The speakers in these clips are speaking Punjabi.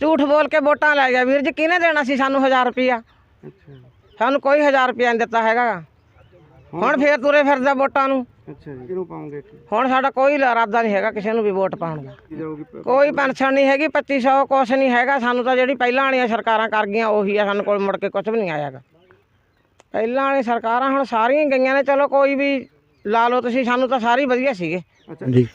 ਝੂਠ ਬੋਲ ਕੇ ਵੋਟਾਂ ਲੈ ਗਿਆ ਵੀਰ ਜੀ ਕਿਹਨੇ ਦੇਣਾ ਸੀ ਸਾਨੂੰ 1000 ਰੁਪਿਆ ਅੱਛਾ। ਸਾਨੂੰ ਕੋਈ 1000 ਰੁਪਿਆ ਨਹੀਂ ਦਿੱਤਾ ਹੈਗਾ। ਹੁਣ ਫੇਰ ਤੁਰੇ ਫਿਰਦਾ ਵੋਟਾਂ ਨੂੰ। ਅੱਛਾ ਜੀ ਕਿਹਨੂੰ ਪਾਉਂਗੇ ਕੀ ਹੁਣ ਸਾਡਾ ਕੋਈ ਇਰਾਦਾ ਨਹੀਂ ਹੈਗਾ ਕਿਸੇ ਨੂੰ ਵੀ ਵੋਟ ਪਾਉਣ ਦਾ। ਕੋਈ ਪੈਨਸ਼ਨ ਨਹੀਂ ਹੈਗੀ 2500 ਕੁਛ ਨਹੀਂ ਹੈਗਾ। ਸਾਨੂੰ ਤਾਂ ਜਿਹੜੀ ਪਹਿਲਾਂ ਵਾਲੀਆਂ ਸਰਕਾਰਾਂ ਕਰ ਗਈਆਂ ਉਹੀ ਆ। ਸਾਨੂੰ ਕੋਲ ਮੁੜ ਕੇ ਕੁਝ ਵੀ ਨਹੀਂ ਆਇਆਗਾ। ਪਹਿਲਾਂ ਵਾਲੀ ਸਰਕਾਰਾਂ ਹੁਣ ਸਾਰੀਆਂ ਗਈਆਂ ਨੇ। ਚਲੋ ਕੋਈ ਵੀ ਲਾ ਲਓ ਤੁਸੀਂ ਸਾਨੂੰ ਤਾਂ ਸਾਰੇ ਵਧੀਆ ਸੀਗੇ। ਜੀ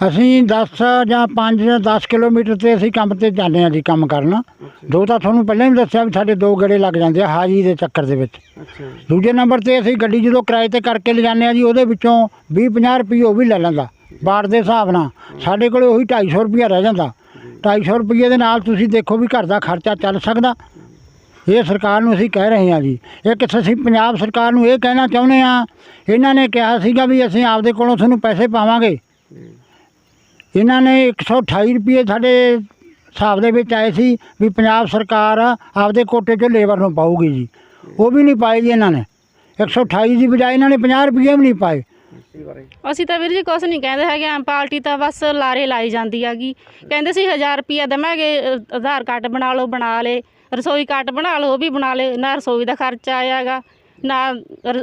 ਅਸੀਂ 10 ਜਾਂ 5 ਜਾਂ 10 ਕਿਲੋਮੀਟਰ ਤੇ ਅਸੀਂ ਕੰਮ ਤੇ ਜਾਂਦੇ ਹਾਂ ਜੀ ਕੰਮ ਕਰਨ। ਦੋ ਤਾਂ ਤੁਹਾਨੂੰ ਪਹਿਲਾਂ ਵੀ ਦੱਸਿਆ ਵੀ ਸਾਡੇ ਦੋ ਗੇੜੇ ਲੱਗ ਜਾਂਦੇ ਆ ਹਾਜੀ ਦੇ ਚੱਕਰ ਦੇ ਵਿੱਚ। ਦੂਜੇ ਨੰਬਰ ਤੇ ਅਸੀਂ ਗੱਡੀ ਜਦੋਂ ਕਿਰਾਏ ਤੇ ਕਰਕੇ ਲਿਜਾਂਦੇ ਆ ਜੀ ਉਹਦੇ ਵਿੱਚੋਂ 20 50 ਰੁਪਏ ਉਹ ਵੀ ਲੈ ਲੈਂਦਾ ਬਾੜ ਦੇ ਹਿਸਾਬ ਨਾਲ। ਸਾਡੇ ਕੋਲੇ ਉਹੀ 250 ਰੁਪਏ ਰਹਿ ਜਾਂਦਾ। 250 ਰੁਪਏ ਦੇ ਨਾਲ ਤੁਸੀਂ ਦੇਖੋ ਵੀ ਘਰ ਦਾ ਖਰਚਾ ਚੱਲ ਸਕਦਾ। ਇਹ ਸਰਕਾਰ ਨੂੰ ਅਸੀਂ ਕਹਿ ਰਹੇ ਹਾਂ ਜੀ। ਇੱਕ ਅਸੀਂ ਪੰਜਾਬ ਸਰਕਾਰ ਨੂੰ ਇਹ ਕਹਿਣਾ ਚਾਹੁੰਦੇ ਆ ਇਹਨਾਂ ਨੇ ਕਿਹਾ ਸੀਗਾ ਵੀ ਅਸੀਂ ਆਪਦੇ ਕੋਲੋਂ ਤੁਹਾਨੂੰ ਪੈਸੇ ਪਾਵਾਂਗੇ। ਇਹਨਾਂ ਨੇ 128 ਰੁਪਏ ਸਾਡੇ ਹਿਸਾਬ ਦੇ ਵਿੱਚ ਆਏ ਸੀ ਵੀ ਪੰਜਾਬ ਸਰਕਾਰ ਆਪਦੇ ਕੋਟੇ 'ਚੋਂ ਲੇਬਰ ਨੂੰ ਪਾਊਗੀ ਜੀ। ਉਹ ਵੀ ਨਹੀਂ ਪਾਏ ਜੀ ਇਹਨਾਂ ਨੇ। 128 ਦੀ ਬਜਾਏ ਇਹਨਾਂ ਨੇ 50 ਰੁਪਏ ਵੀ ਨਹੀਂ ਪਾਏ। ਅਸੀਂ ਤਾਂ ਵੀਰ ਜੀ ਕੁਛ ਨਹੀਂ ਕਹਿੰਦੇ ਹੈਗੇ ਆ ਪਾਰਟੀ ਤਾਂ ਬਸ ਲਾਰੇ ਲਾਈ ਜਾਂਦੀ ਹੈਗੀ। ਕਹਿੰਦੇ ਸੀ 1000 ਰੁਪਿਆ ਦੇਵਾਂਗੇ, ਆਧਾਰ ਕਾਰਡ ਬਣਾ ਲਓ, ਬਣਾ ਲੇ, ਰਸੋਈ ਕਾਰਡ ਬਣਾ ਲਓ, ਉਹ ਵੀ ਬਣਾ ਲੇ, ਨਾ ਰਸੋਈ ਦਾ ਖਰਚਾ ਆਇਆਗਾ ਨਾ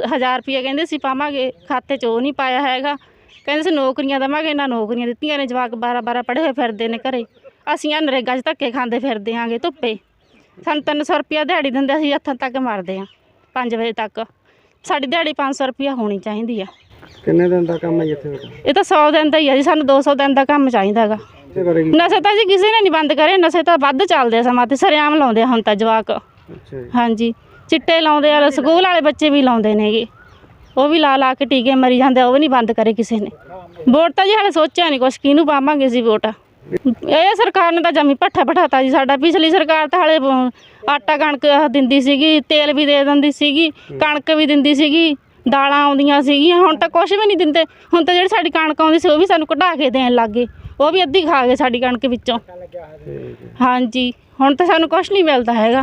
1000 ਰੁਪਿਆ ਕਹਿੰਦੇ ਸੀ ਪਾਵਾਂਗੇ, ਖਾਤੇ 'ਚ ਉਹ ਨਹੀਂ ਪਾਇਆ ਹੈਗਾ। ਕਹਿੰਦੇ ਸੀ ਨੌਕਰੀਆਂ ਦੇਵਾਂਗੇ ਨਾ ਨੌਕਰੀਆਂ ਦਿੱਤੀਆਂ ਨੇ ਜਵਾਕ 12 12 ਪੜ੍ਹੇ ਹੋਏ ਫਿਰਦੇ ਨੇ ਘਰੇ। ਅਸੀਂ ਆ ਨਰੇਗਾ 'ਚ ਧੱਕੇ ਖਾਂਦੇ ਫਿਰਦੇ ਆਂਗੇ ਧੁੱਪੇ। ਸਾਨੂੰ 300 ਰੁਪਿਆ ਦਿਹਾੜੀ ਦਿੰਦੇ ਅਸੀਂ ਹੱਥਾਂ ਤੱਕ ਮਾਰਦੇ ਆ 5 ਵਜੇ ਤੱਕ। ਸਾਡੀ ਦਿਹਾੜੀ 500 ਰੁਪਿਆ ਹੋਣੀ ਚਾਹੀਦੀ ਆ। ਕਿੰਨੇ ਦਿਨ ਦਾ ਕੰਮ ਹੈ ਜੀ ਇੱਥੇ? ਤੁਹਾਡਾ ਇਹ ਤਾਂ 100 ਦਿਨ ਦਾ ਹੀ ਆ ਜੀ ਸਾਨੂੰ 200 ਦਿਨ ਦਾ ਕੰਮ ਚਾਹੀਦਾ ਹੈਗਾ। ਇਹਦੇ ਬਾਰੇ ਕੀ ਨਸ਼ੇ ਤਾਂ ਜੀ ਕਿਸੇ ਨੇ ਨਹੀਂ ਬੰਦ ਕਰੇ ਨਸ਼ੇ ਤਾਂ ਵੱਧ ਚੱਲਦੇ ਆ ਸਮਾਂ ਤੇ ਸਰਿਆਮ ਲਾਉਂਦੇ ਆ ਹੁਣ ਤਾਂ ਜਵਾਕ। ਅੱਛਾ ਜੀ। ਹਾਂਜੀ ਚਿੱਟੇ ਲਾਉਂਦੇ ਆ ਸਕੂਲ ਵਾਲੇ ਬੱਚੇ ਵੀ ਲਾਉਂਦੇ ਨੇਗੇ। ਉਹ ਵੀ ਲਾ ਲਾ ਕੇ ਟੀਕੇ ਮਰੀ ਜਾਂਦੇ ਉਹ ਵੀ ਨਹੀਂ ਬੰਦ ਕਰੇ ਕਿਸੇ ਨੇ। ਵੋਟ ਤਾਂ ਜੀ ਹਾਲੇ ਸੋਚਿਆ ਨਹੀਂ ਕੁਛ, ਕਿਹਨੂੰ ਪਾਵਾਂਗੇ ਜੀ ਵੋਟ? ਇਹ ਸਰਕਾਰ ਨੇ ਤਾਂ ਜਮੀ ਪੱਠਾ ਪਠਾਤਾ ਜੀ ਸਾਡਾ। ਪਿਛਲੀ ਸਰਕਾਰ ਤਾਂ ਹਾਲੇ ਆਟਾ ਕਣਕ ਦਿੰਦੀ ਸੀਗੀ, ਤੇਲ ਵੀ ਦੇ ਦਿੰਦੀ ਸੀਗੀ, ਕਣਕ ਵੀ ਦਿੰਦੀ ਸੀਗੀ, ਦਾਲਾਂ ਆਉਂਦੀਆਂ ਸੀਗੀਆਂ, ਹੁਣ ਤਾਂ ਕੁਛ ਵੀ ਨਹੀਂ ਦਿੰਦੇ। ਹੁਣ ਤਾਂ ਜਿਹੜੀ ਸਾਡੀ ਕਣਕ ਆਉਂਦੀ ਸੀ, ਉਹ ਵੀ ਸਾਨੂੰ ਕਢਾ ਕੇ ਦੇਣ ਲੱਗ ਗਏ। ਉਹ ਵੀ ਅੱਧੀ ਖਾ ਗਏ ਸਾਡੀ ਕਣਕ ਵਿੱਚੋਂ। ਹੈ ਹਾਂਜੀ ਹੁਣ ਤਾਂ ਸਾਨੂੰ ਕੁਛ ਨਹੀਂ ਮਿਲਦਾ ਹੈਗਾ।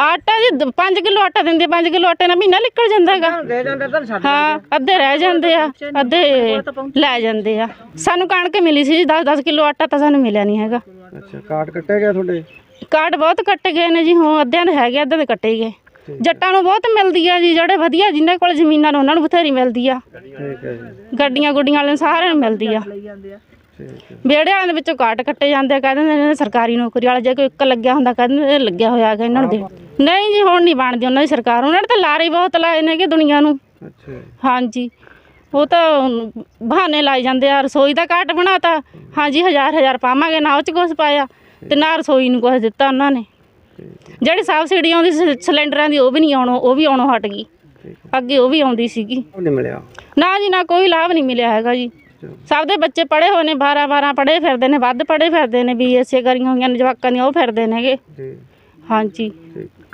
ਆਟਾ ਜੀ 5 ਕਿਲੋ ਆਟਾ ਦਿੰਦੇ 5 ਕਿਲੋ ਆਟੇ ਨਾਲ ਮਹੀਨਾ ਨਿਕਲ ਜਾਂਦਾ ਹੈਗਾ। ਦੇ ਜਾਂਦੇ ਤਾਂ ਛੱਡ ਹਾਂ ਅੱਧੇ ਰਹਿ ਜਾਂਦੇ ਆ ਅੱਧੇ ਲੈ ਜਾਂਦੇ ਆ। ਸਾਨੂੰ ਕਣਕ ਮਿਲੀ ਸੀ ਜੀ 10 10 ਕਿਲੋ ਆਟਾ ਤਾਂ ਸਾਨੂੰ ਮਿਲਿਆ ਨਹੀਂ ਹੈਗਾ। ਅੱਛਾ ਕਾਰਡ ਕੱਟਿਆ ਗਿਆ ਤੁਹਾਡੇ? ਕਾਰਡ ਬਹੁਤ ਕੱਟੇ ਗਏ ਨੇ ਜੀ ਹੁਣ ਅੱਧਿਆਂ ਦੇ ਹੈਗੇ ਅੱਧਿਆਂ ਦੇ ਕੱਟੇ ਗਏ। ਜੱਟਾਂ ਨੂੰ ਬਹੁਤ ਮਿਲਦੀ ਆ ਜੀ ਜਿਹੜੇ ਵਧੀਆ ਜਿਨ੍ਹਾਂ ਕੋਲ ਜ਼ਮੀਨਾਂ ਨੇ ਉਹਨਾਂ ਨੂੰ ਬਥੇਰੀ ਮਿਲਦੀ ਆ। ਠੀਕ ਹੈ ਜੀ। ਗੱਡੀਆਂ ਗੁੱਡੀਆਂ ਵਾਲਿਆਂ ਨੂੰ ਸਾਰਿਆਂ ਨੂੰ ਮਿਲਦੀ ਆ। ਠੀਕ ਹੈ ਵਿਹੜੇ ਵਾਲਿਆਂ ਦੇ ਵਿੱਚੋਂ ਕਾਟ ਕੱਟੇ ਜਾਂਦੇ ਆ ਕਹਿੰਦੇ ਨੇ ਇਹਨਾਂ ਸਰਕਾਰੀ ਨੌਕਰੀ ਵਾਲਾ ਜੇ ਕੋਈ ਇੱਕ ਲੱਗਿਆ ਹੁੰਦਾ ਕਹਿੰਦੇ ਲੱਗਿਆ ਹੋਇਆ ਹੈਗਾ ਇਹਨਾਂ ਨੂੰ ਦੇ ਨਹੀਂ ਜੀ ਹੁਣ ਨਹੀਂ ਬਣਦੀ ਉਹਨਾਂ ਦੀ ਸਰਕਾਰ ਉਹਨਾਂ ਨੇ ਤਾਂ ਲਾਰੇ ਹੀ ਬਹੁਤ ਲਾਏ ਨੇ ਕਿ ਦੁਨੀਆ ਨੂੰ। ਅੱਛਾ ਜੀ। ਹਾਂਜੀ ਉਹ ਤਾਂ ਬਹਾਨੇ ਲਾਈ ਜਾਂਦੇ ਆ ਰਸੋਈ ਦਾ ਕਾਟ ਬਣਾਤਾ। ਹਾਂਜੀ ਹਜ਼ਾਰ ਹਜ਼ਾਰ ਪਾਵਾਂਗੇ ਨਾ ਉਹ ਚ ਕੁਛ ਪਾਇਆ ਤੇ ਨਾ ਰਸੋਈ ਨੂੰ ਕੁਛ ਦਿੱਤਾ ਉਹਨਾਂ ਨੇ। ਜਿਹੜੀ ਸਬਸਿਡੀ ਆਉਂਦੀ ਸੀ ਸਿਲੰਡਰਾਂ ਦੀ ਉਹ ਵੀ ਨਹੀਂ ਆਉਣੋਂ ਉਹ ਵੀ ਆਉਣੋਂ ਹਟ ਗਈ। ਅੱਗੇ ਉਹ ਵੀ ਆਉਂਦੀ ਸੀਗੀ। ਉਹ ਨਹੀਂ ਮਿਲਿਆ। ਨਾ ਜੀ ਨਾ ਕੋਈ ਲਾਭ ਨਹੀਂ ਮਿਲਿਆ ਹੈਗਾ ਜੀ। ਸਭ ਦੇ ਬੱਚੇ ਪੜ੍ਹੇ ਹੋਏ ਨੇ 12 12 ਪੜ੍ਹੇ ਫਿਰਦੇ ਨੇ ਵੱਧ ਪੜ੍ਹੇ ਫਿਰਦੇ ਨੇ ਬੀਐਸਸੀ ਕਰੀਆਂ ਹੋਈਆਂ ਨੇ ਜਵਾਕਾਂ ਦੀਆਂ ਉਹ ਫਿਰਦੇ ਨੇਗੇ। ਜੀ। ਹਾਂਜੀ।